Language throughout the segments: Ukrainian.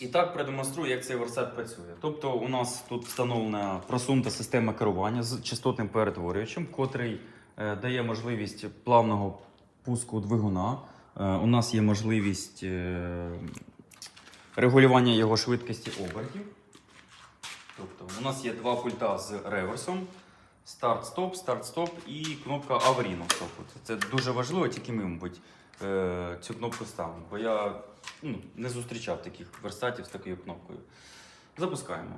І так продемонструю, як цей версат працює. Тобто, у нас тут встановлена просунута система керування з частотним перетворювачем, котрий е, дає можливість плавного пуску двигуна. Е, у нас є можливість е, регулювання його швидкості обертів. Тобто, у нас є два пульта з реверсом. Старт-стоп, старт-стоп і кнопка аварійного це дуже важливо, тільки ми, мабуть, е, цю кнопку ставимо. Бо я ну, не зустрічав таких верстатів з такою кнопкою. Запускаємо.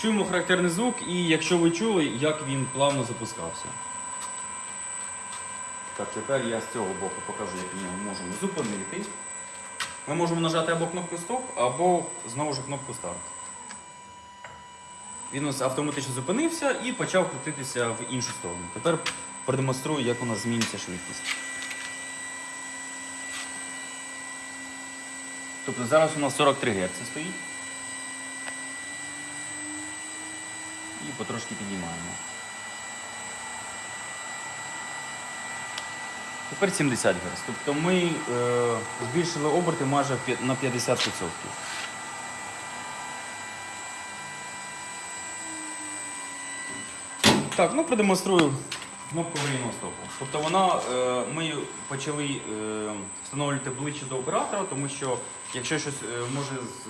Чуємо характерний звук, і якщо ви чули, як він плавно запускався. Так, тепер я з цього боку покажу, як ми його можемо зупинити. Ми можемо нажати або кнопку стоп, або знову ж кнопку старт. Він нас автоматично зупинився і почав крутитися в іншу сторону. Тепер продемонструю, як у нас зміниться швидкість. Тобто зараз у нас 43 Гц стоїть. І потрошки піднімаємо. Тепер 70 Гц. Тобто ми е, збільшили оберти майже на 50%. Так, ну продемонструю кнопку аварійного стопу. Тобто вона, е, ми почали е, встановлювати ближче до оператора, тому що якщо щось е, може з,